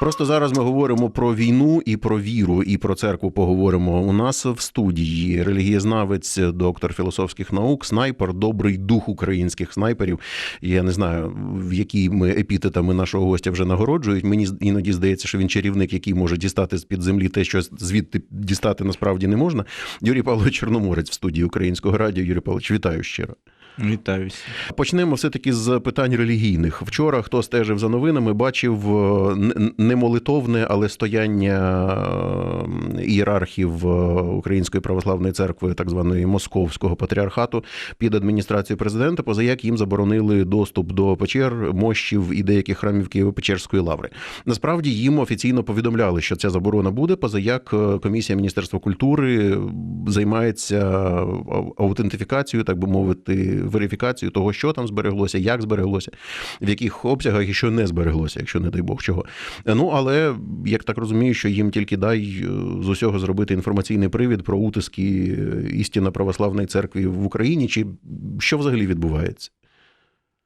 Просто зараз ми говоримо про війну і про віру, і про церкву поговоримо. У нас в студії релігієзнавець, доктор філософських наук, снайпер, добрий дух українських снайперів. Я не знаю, в які ми епітетами нашого гостя вже нагороджують. Мені іноді здається, що він чарівник, який може дістати з під землі те, що звідти дістати насправді не можна. Юрій Павлович Чорноморець в студії Українського радіо. Юрій Павлович, вітаю щиро. Вітаюся. Почнемо все-таки з питань релігійних. Вчора, хто стежив за новинами, бачив е, не молитовне, але стояння е, ієрархів е, Української православної церкви, так званої Московського патріархату, під адміністрацією президента, поза як їм заборонили доступ до печер, мощів і деяких храмів Києво-Печерської лаври. Насправді їм офіційно повідомляли, що ця заборона буде, поза як комісія Міністерства культури займається ау- аутентифікацією, так би мовити, верифікацією того, що там збереглося, як збереглося, в яких обсягах і що не збереглося, якщо не дай Бог чого. Ну але як так розумію, що їм тільки дай е, з усього зробити інформаційний привід про утиски е, істинно православної церкви в Україні, чи що взагалі відбувається?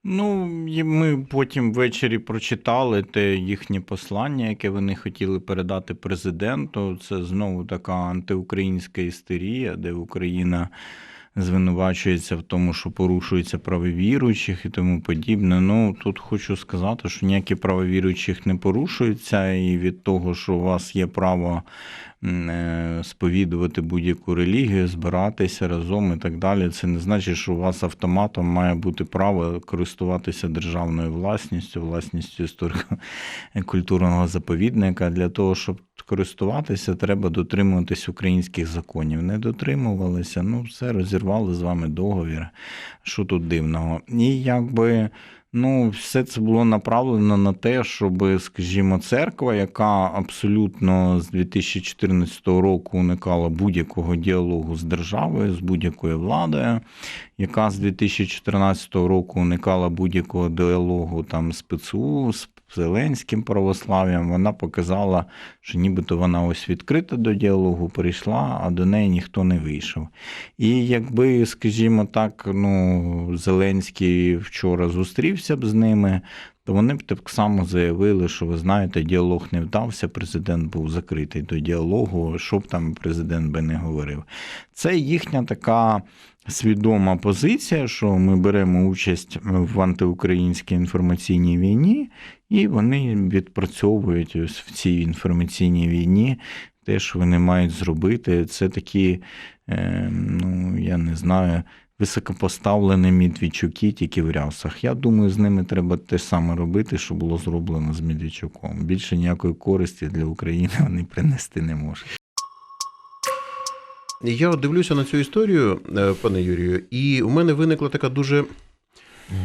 Ну, і ми потім ввечері прочитали те їхнє послання, яке вони хотіли передати президенту. Це знову така антиукраїнська істерія, де Україна звинувачується в тому, що порушуються прави віруючих і тому подібне. Ну тут хочу сказати, що ніякі права віруючих не порушуються, і від того, що у вас є право сповідувати будь-яку релігію, збиратися разом і так далі. Це не значить, що у вас автоматом має бути право користуватися державною власністю, власністю історико-культурного заповідника. Для того, щоб користуватися, треба дотримуватись українських законів. Не дотримувалися, ну все розірвали з вами договір. Що тут дивного? І якби. Ну, все це було направлено на те, щоб, скажімо, церква, яка абсолютно з 2014 року уникала будь-якого діалогу з державою, з будь-якою владою, яка з 2014 року уникала будь-якого діалогу там з ПЦУ, з Зеленським православ'ям, вона показала, що нібито вона ось відкрита до діалогу прийшла, а до неї ніхто не вийшов. І якби, скажімо так, ну, Зеленський вчора зустрівся б з ними, то вони б так само заявили, що ви знаєте, діалог не вдався, президент був закритий до діалогу, що б там президент би не говорив. Це їхня така свідома позиція, що ми беремо участь в антиукраїнській інформаційній війні, і вони відпрацьовують ось в цій інформаційній війні те, що вони мають зробити. Це такі, е, ну я не знаю. Високопоставлені Медведчуки тільки в рясах. Я думаю, з ними треба те саме робити, що було зроблено з Медведчуком. Більше ніякої користі для України вони принести не можуть. Я дивлюся на цю історію, е, пане Юрію, і у мене виникла така дуже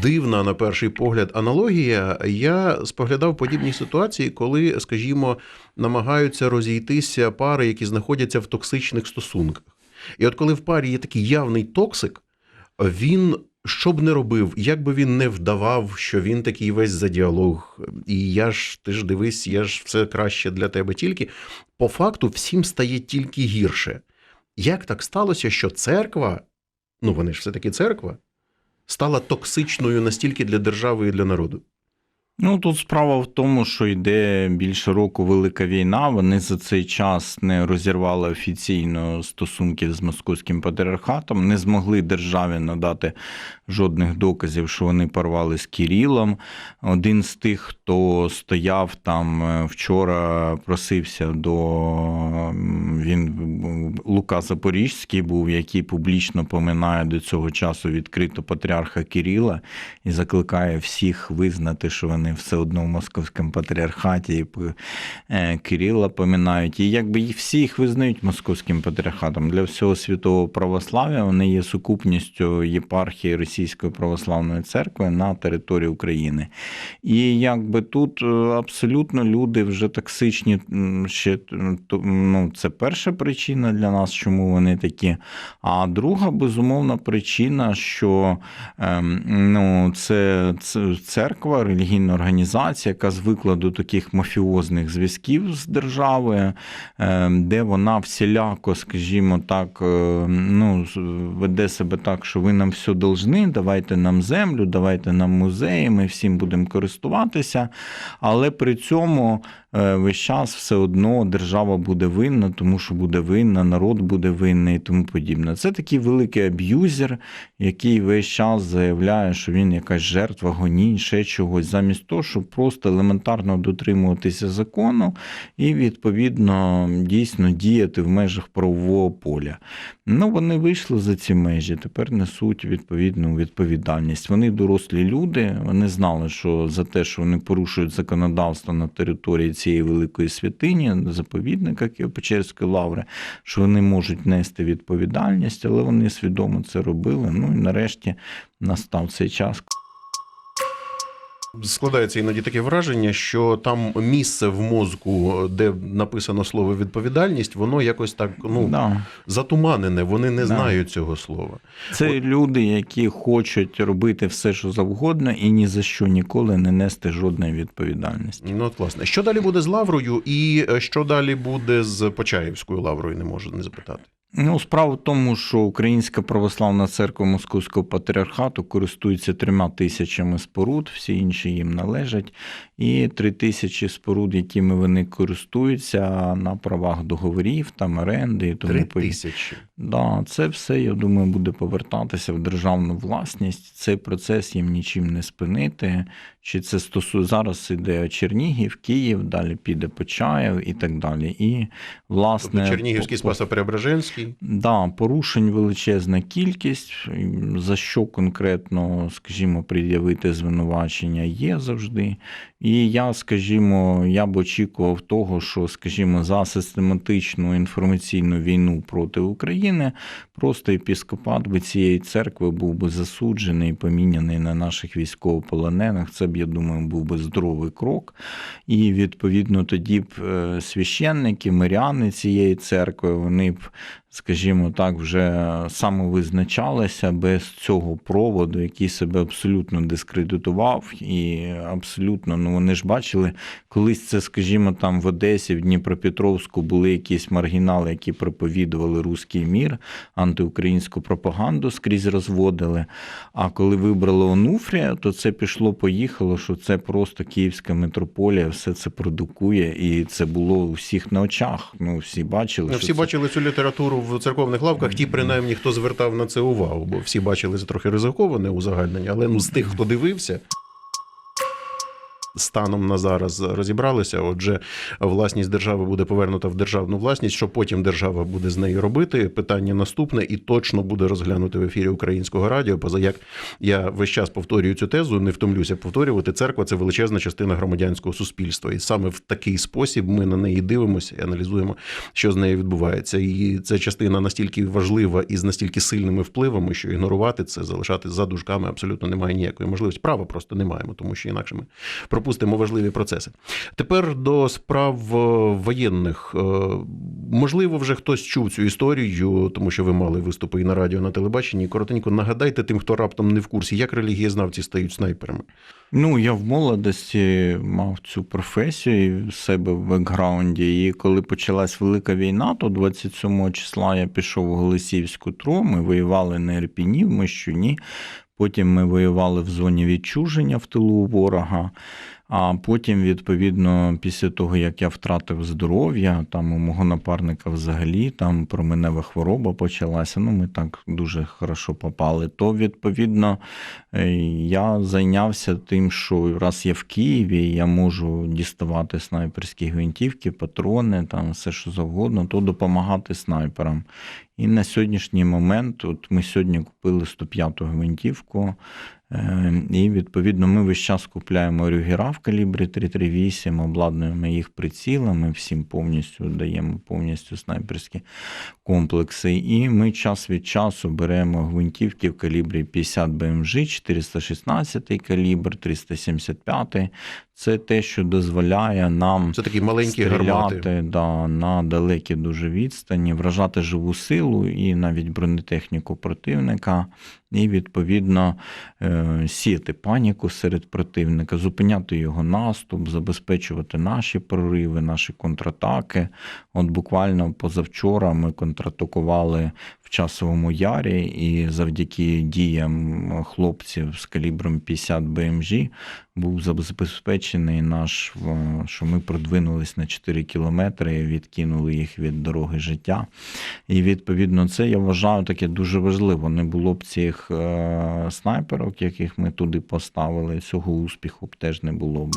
дивна, на перший погляд, аналогія. Я споглядав подібні ситуації, коли, скажімо, намагаються розійтися пари, які знаходяться в токсичних стосунках. І от коли в парі є такий явний токсик, він. Що б не робив, як би він не вдавав, що він такий весь за діалог, і я ж ти ж дивись, я ж все краще для тебе тільки. По факту всім стає тільки гірше. Як так сталося, що церква, ну вони ж все-таки церква, стала токсичною настільки для держави і для народу? Ну тут справа в тому, що йде більше року велика війна. Вони за цей час не розірвали офіційно стосунків з московським патріархатом, не змогли державі надати жодних доказів, що вони порвали з Кирилом. Один з тих, хто стояв там е, вчора, просився до він Лука Запорізький був, який публічно поминає до цього часу відкрито патріарха Кирила і закликає всіх визнати, що вони все одно в московському патріархаті е, Кирила поминають. І якби всі їх визнають московським патріархатом для всього святого православ'я. Вони є сукупністю єпархії Російської православної церкви на території України. І якби тут е, абсолютно люди вже токсичні. Ще ну, це перша причина для нас, чому вони такі. А друга безумовна причина, що ем, ну, це, це церква, організація, яка звикла до таких мафіозних зв'язків з державою, ем, де вона всіляко, скажімо так, е, ну, веде себе так, що ви нам все должны, давайте нам землю, давайте нам музеї, ми всім будемо користуватися. Але при цьому е, весь час все одно держава буде винна, тому що буде винна, народ буде винний і тому подібне. Це такий великий аб'юзер, який весь час заявляє, що він якась жертва гонінь, ще чогось, замість того, щоб просто елементарно дотримуватися закону і відповідно дійсно діяти в межах правового поля. Ну, вони вийшли за ці межі, тепер несуть відповідну відповідальність. Вони дорослі люди, вони знали, що за те, що вони порушують законодавство на території цієї великої святині, заповідника Києво-Печерської лаври, що вони можуть нести відповідальність, але вони свідомо це робили. Ну і нарешті настав цей час. Складається іноді таке враження, що там місце в мозку, де написано слово відповідальність, воно якось так ну Да. затуманене. Вони не Да. знають цього слова. Це люди, які хочуть робити все, що завгодно, і ні за що ніколи не нести жодної відповідальності. Ну, от, власне, що далі буде з Лаврою, і е, що далі буде з Почаївською Лаврою, не можу не запитати. Ну, справа в тому, що Українська православна церква Московського патріархату користується трьома тисячами споруд, всі інші їм належать, і три тисячі споруд, якими вони користуються на правах договорів, там оренди і тому тисячі. Да, це все, я думаю, буде повертатися в державну власність. Цей процес їм нічим не спинити. Чи це стосує зараз іде Чернігів, Київ, далі піде Почаєв і так далі. І власне Тобто Чернігівський по- по- Спасо-Преображенський. Да, порушень величезна кількість. За що конкретно, скажімо, пред'явити звинувачення є завжди. І я, скажімо, я б очікував того, що, скажімо, за систематичну інформаційну війну проти України просто епіскопат би цієї церкви був би засуджений поміняний на наших військовополонених. Це б, я думаю, був би здоровий крок. І відповідно тоді б е, священники, миряни цієї церкви, вони б скажімо так, вже самовизначалися без цього проводу, який себе абсолютно дискредитував, і абсолютно, ну вони ж бачили, колись це, скажімо, там в Одесі, в Дніпропетровську були якісь маргінали, які проповідували руський мір, антиукраїнську пропаганду скрізь розводили. А коли вибрали Онуфрія, то це пішло-поїхало, що це просто київська митрополія, все це продукує, і це було у всіх на очах. Ну, всі бачили. Ну, що всі це... бачили цю літературу в церковних лавках, ті, принаймні, хто звертав на це увагу, бо всі бачили це трохи ризиковане узагальнення, але ну, з тих, хто дивився. Станом на зараз розібралися. Отже, власність держави буде повернута в державну власність. Що потім держава буде з нею робити? Питання наступне і точно буде розглянути в ефірі українського радіо. Поза як я весь час повторюю цю тезу, не втомлюся повторювати. Церква це величезна частина громадянського суспільства, і саме в такий спосіб ми на неї дивимося і аналізуємо, що з нею відбувається. І ця частина настільки важлива і з настільки сильними впливами, що ігнорувати це, залишати за дужками абсолютно немає ніякої можливості. Права просто не маємо, тому що інакше ми пропустимо важливі процеси. Тепер до справ е, воєнних. Е, Можливо, вже хтось чув цю історію, тому що ви мали виступи і на радіо, і на телебаченні. Коротенько нагадайте тим, хто раптом не в курсі, як релігієзнавці стають снайперами. Ну, я в молодості мав цю професію в себе в бекграунді. І коли почалась велика війна, то 27 числа я пішов у Голосіївську ТРО, ми воювали на Ірпіні, в Мощуні. Потім ми воювали в зоні відчуження в тилу ворога. А потім, відповідно, після того, як я втратив здоров'я, там у мого напарника взагалі там променева хвороба почалася. Ну, ми так дуже хорошо попали. То, відповідно, е, я зайнявся тим, що раз я в Києві, я можу діставати снайперські гвинтівки, патрони, там все що завгодно, то допомагати снайперам. І на сьогоднішній момент, от ми сьогодні купили 105-ту гвинтівку, і відповідно ми весь час купляємо рюгера в калібрі 338, обладнуємо їх прицілами, всім повністю даємо повністю снайперські комплекси. І ми час від часу беремо гвинтівки в калібрі 50 БМЖ, 416 калібр, 375. Це те, що дозволяє нам Це такі маленькі гармати. стріляти да, на далекі дуже відстані, вражати живу силу і навіть бронетехніку противника, і відповідно е, сіяти паніку серед противника, зупиняти його наступ, забезпечувати наші прориви, наші контратаки. От буквально позавчора ми контратакували в часовому ярі, і завдяки діям хлопців з калібром 50 БМЖ був забезпечений наш, що ми продвинулись на 4 кілометри, відкинули їх від дороги життя. І відповідно це я вважаю таке дуже важливо. Не було б цих е, снайперок, яких ми туди поставили, цього успіху б теж не було б.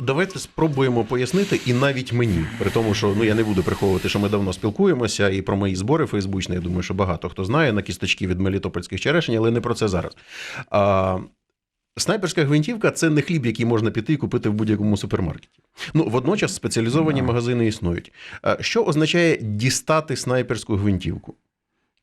Давайте спробуємо пояснити, і навіть мені, при тому, що ну я не буду приховувати, що ми давно спілкуємося, і про мої збори фейсбучні, я думаю, що багато хто знає на кісточки від мелітопольських черешень, але не про це зараз. А, снайперська гвинтівка це не хліб, який можна піти і купити в будь-якому супермаркеті. Ну, водночас спеціалізовані Да. магазини існують. Що означає дістати снайперську гвинтівку?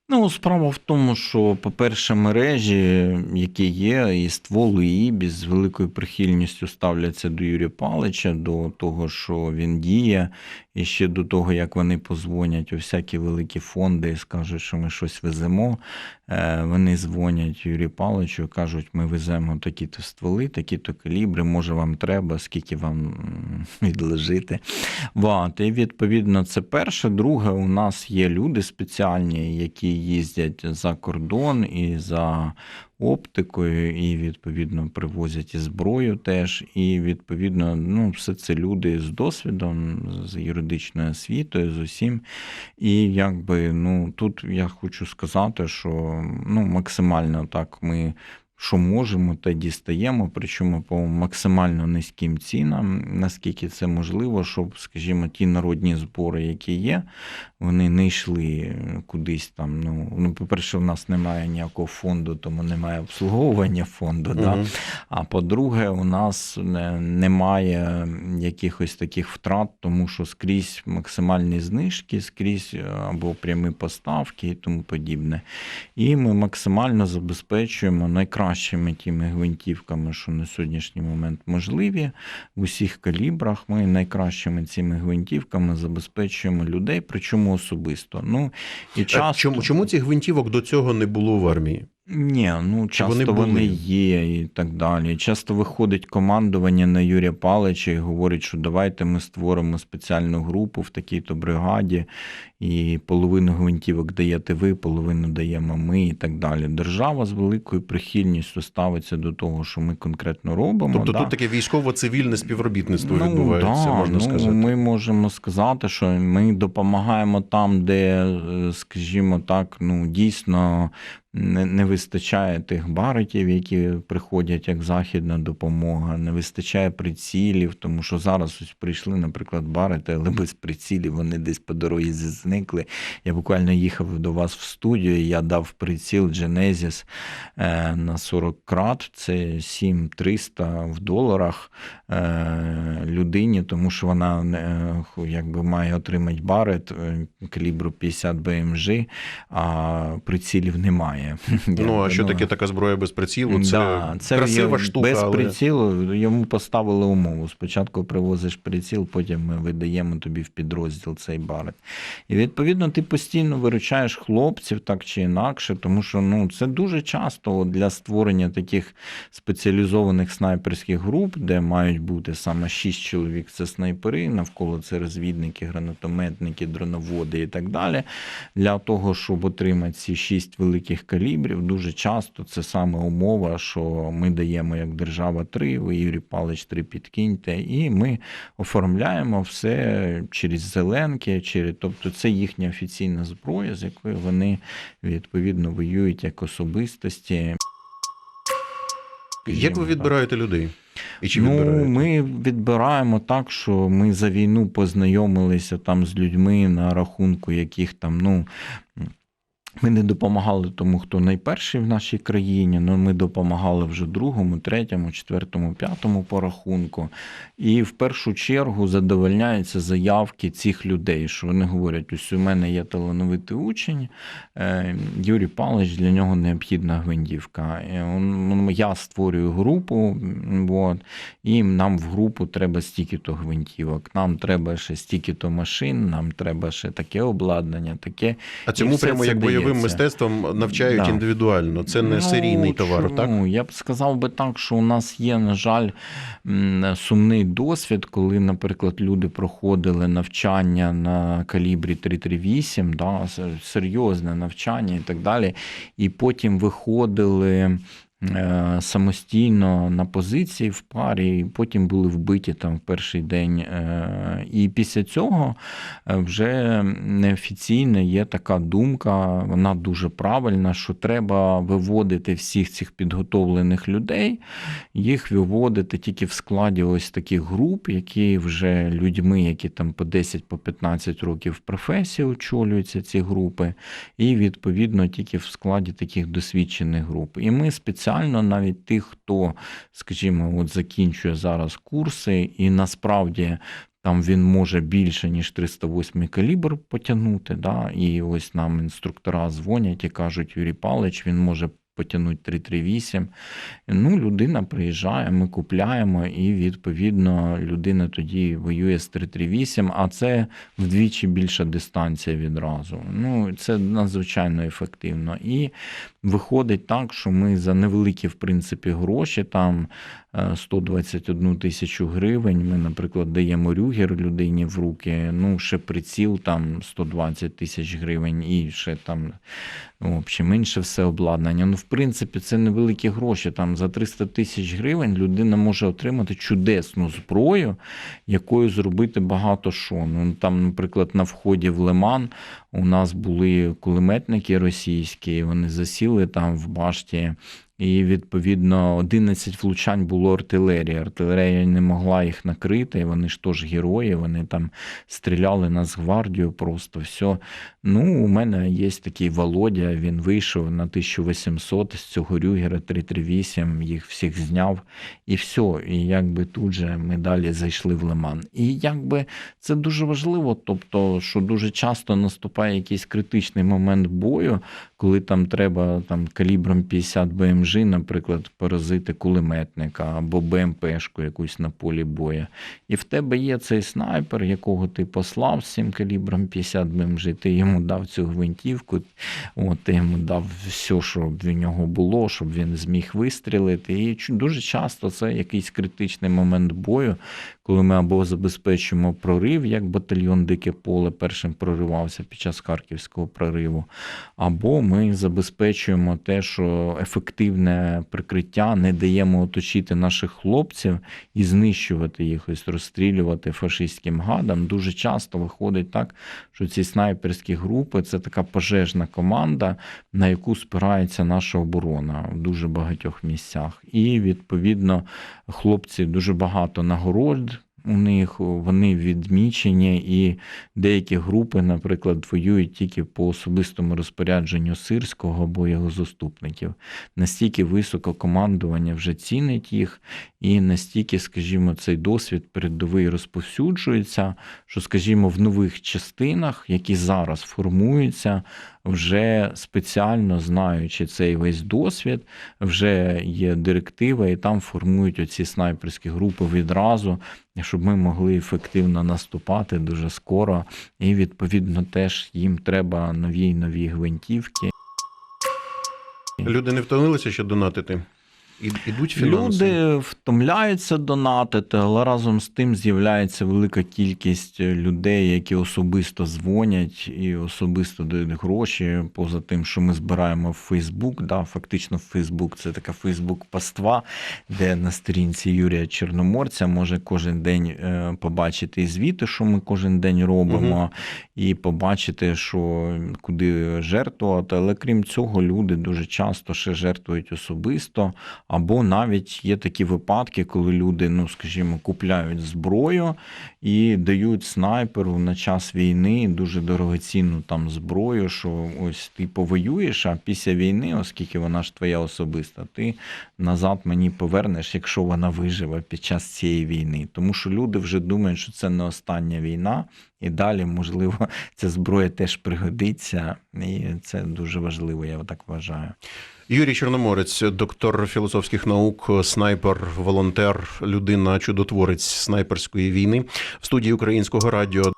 Ну, справа в тому, що, по-перше, мережі, які є, і стволи, і ібіс з великою прихильністю ставляться до Юрія Палича, до того, що він діє, і ще до того, як вони позвонять у всякі великі фонди і скажуть, що ми щось веземо. Е, Вони дзвонять Юрію Павловичу і кажуть, ми веземо такі-то стволи, такі-то калібри, може вам треба, скільки вам м, відложити. Вот. І відповідно, це перше. Друге, у нас є люди спеціальні, які їздять за кордон і за оптикою, і відповідно привозять і зброю теж. І відповідно, ну, все це люди з досвідом, з юридичною освітою, з усім. І якби ну тут я хочу сказати, що ну максимально так ми. Що можемо, те дістаємо, причому по максимально низьким цінам, наскільки це можливо, щоб, скажімо, ті народні збори, які є, вони не йшли кудись там. Ну, ну по-перше, у нас немає ніякого фонду, тому немає обслуговування фонду. Да? А по-друге, у нас немає якихось таких втрат, тому що скрізь максимальні знижки, скрізь е, або прямі поставки і тому подібне. І ми максимально забезпечуємо найкращими тими гвинтівками, що на сьогоднішній момент можливі в усіх калібрах. Ми найкращими цими гвинтівками забезпечуємо людей, причому особисто. Ну і А часто Чому, чому цих гвинтівок до цього не було в армії? Ні, ну Чи часто вони вони, були? є і так далі. Часто виходить командування на Юрія Палича і говорить, що давайте ми створимо спеціальну групу в такій-то бригаді, і половину гвинтівок даєте ви, половину даємо ми, і так далі. Держава з великою прихильністю ставиться до того, що ми конкретно робимо. Тобто да. тут таке військово-цивільне співробітництво відбувається, да, можна ну, сказати. Ми можемо сказати, що ми допомагаємо там, де, е, скажімо так, ну дійсно не, не вистачає тих баритів, які приходять як західна допомога, не вистачає прицілів, тому що зараз ось прийшли, наприклад, барити, але без прицілів вони десь по дорозі зникли. Я буквально їхав до вас в студію, я дав приціл Genesis е, на 40 крат, це 7300 в доларах е, людині, тому що вона якби має отримати барет е, калібру 50 БМЖ, а прицілів немає. Ну, а що таке така зброя без прицілу? Це, Да, це красива є- штука, без але прицілу йому поставили умову. Спочатку привозиш приціл, потім ми видаємо тобі в підрозділ цей барет. І відповідно ти постійно виручаєш хлопців так чи інакше, тому що ну, це дуже часто для створення таких спеціалізованих снайперських груп, де мають бути саме 6 чоловік це снайпери, навколо це розвідники, гранатометники, дроноводи і так далі. Для того, щоб отримати ці 6 великих калібрів, дуже часто це саме умова, що ми даємо як держава 3, ви Юрій Палич 3 підкиньте, і ми оформляємо все через зеленки, через, тобто це їхня офіційна зброя, з якою вони відповідно воюють як особистості. як ви відбираєте людей? І чи ну, ми відбираємо так, що ми за війну познайомилися там з людьми на рахунку, яких там, ну. Ми не допомагали тому, хто найперший в нашій країні, але ми допомагали вже другому, третьому, четвертому, п'ятому по рахунку. І в першу чергу задовольняються заявки цих людей, що вони говорять: ось у мене є талановитий учень, е, Юрій Павлович, для нього необхідна гвинтівка. Я створюю групу, от, і нам в групу треба стільки-то гвинтівок, нам треба ще стільки-то машин, нам треба ще таке обладнання, таке. А цьому прямо як бойовим дається. мистецтвом навчають Да. індивідуально. Це не серійний товар, так? Ну, я б сказав би так, що у нас є, на жаль, сумний досвід, коли, наприклад, люди проходили навчання на калібрі 338, да, серйозне навчання і так далі, і потім виходили. Е, самостійно на позиції в парі, і потім були вбиті там в перший день. Е, І після цього е, вже неофіційно є така думка, вона дуже правильна, що треба виводити всіх цих підготовлених людей, їх виводити тільки в складі ось таких груп, які вже людьми, які там по 10 по 15 років в професії очолюються ці групи, і відповідно тільки в складі таких досвідчених груп. І ми спеціально навіть тих, хто, скажімо, от закінчує зараз курси, і насправді. Там він може більше, ніж 308 калібр потягнути. Да? І ось нам інструктора дзвонять і кажуть, Юрій Павлович, він може потягнути 338. Ну, людина приїжджає, ми купляємо, і відповідно людина тоді воює з 338, а це вдвічі більша дистанція відразу. Ну, це надзвичайно ефективно. І виходить так, що ми за невеликі, в принципі, гроші, там 121 тисячу гривень. Ми, наприклад, даємо рюгер людині в руки, ну, ще приціл там 120 тисяч гривень і ще там, в общем, інше все обладнання. Ну, в принципі, це невеликі гроші. Там за 300 тисяч гривень людина може отримати чудесну зброю, якою зробити багато що. Ну, там, наприклад, на вході в Лиман у нас були кулеметники російські, вони засіли там в башті. І відповідно 11 влучань було артилерії. Артилерія не могла їх накрити. Вони ж теж герої, вони там стріляли на Нацгвардію, просто все. Ну, у мене є такий Володя, він вийшов на 1800 з цього Рюгера 338, їх всіх зняв, і все. І якби тут же ми далі зайшли в Лиман. І якби це дуже важливо, тобто, що дуже часто наступає якийсь критичний момент бою, коли там треба там калібром 50 БМЖ, наприклад, поразити кулеметника або БМПшку якусь на полі бою. І в тебе є цей снайпер, якого ти послав з цим калібром 50 БМЖ, ти йому дав цю гвинтівку, от, ти йому дав все, що в нього було, щоб він зміг вистрілити. І дуже часто це якийсь критичний момент бою, коли ми або забезпечуємо прорив, як батальйон Дике поле першим проривався під час харківського прориву, або ми забезпечуємо те, що ефективне прикриття не даємо оточити наших хлопців і знищувати їх, ось розстрілювати фашистським гадам. Дуже часто виходить так, що ці снайперські групи це така пожежна команда, на яку спирається наша оборона в дуже багатьох місцях. І відповідно хлопці дуже багато нагород. У них вони відмічені, і деякі групи, наприклад, воюють тільки по особистому розпорядженню сирського або його заступників. Настільки високо командування вже цінить їх, і настільки, скажімо, цей досвід передовий розповсюджується, що, скажімо, в нових частинах, які зараз формуються, вже спеціально знаючи цей весь досвід, вже є директива, і там формують оці снайперські групи відразу, щоб ми могли ефективно наступати дуже скоро. І відповідно теж їм треба нові й нові гвинтівки. Люди не втомилися ще донатити. Ідуть фінанси. Люди втомляються донатити, але разом з тим з'являється велика кількість людей, які особисто дзвонять і особисто дають гроші. Поза тим, що ми збираємо в Фейсбук. Да, фактично, Фейсбук це така Фейсбук-паства, де на сторінці Юрія Чорноморця може кожен день е, побачити і звіти, що ми кожен день робимо, і побачити, що куди жертвувати. Але крім цього, люди дуже часто ще жертвують особисто. Або навіть є такі випадки, коли люди, ну скажімо, купляють зброю і дають снайперу на час війни дуже дорогоцінну там зброю, що ось ти повоюєш, а після війни, оскільки вона ж твоя особиста, ти назад мені повернеш, якщо вона виживе під час цієї війни. Тому що люди вже думають, що це не остання війна, і далі, можливо, ця зброя теж пригодиться, і це дуже важливо, я так вважаю. Юрій Чорноморець, доктор філософських наук, снайпер, волонтер, людина чудотворець снайперської війни в студії українського радіо.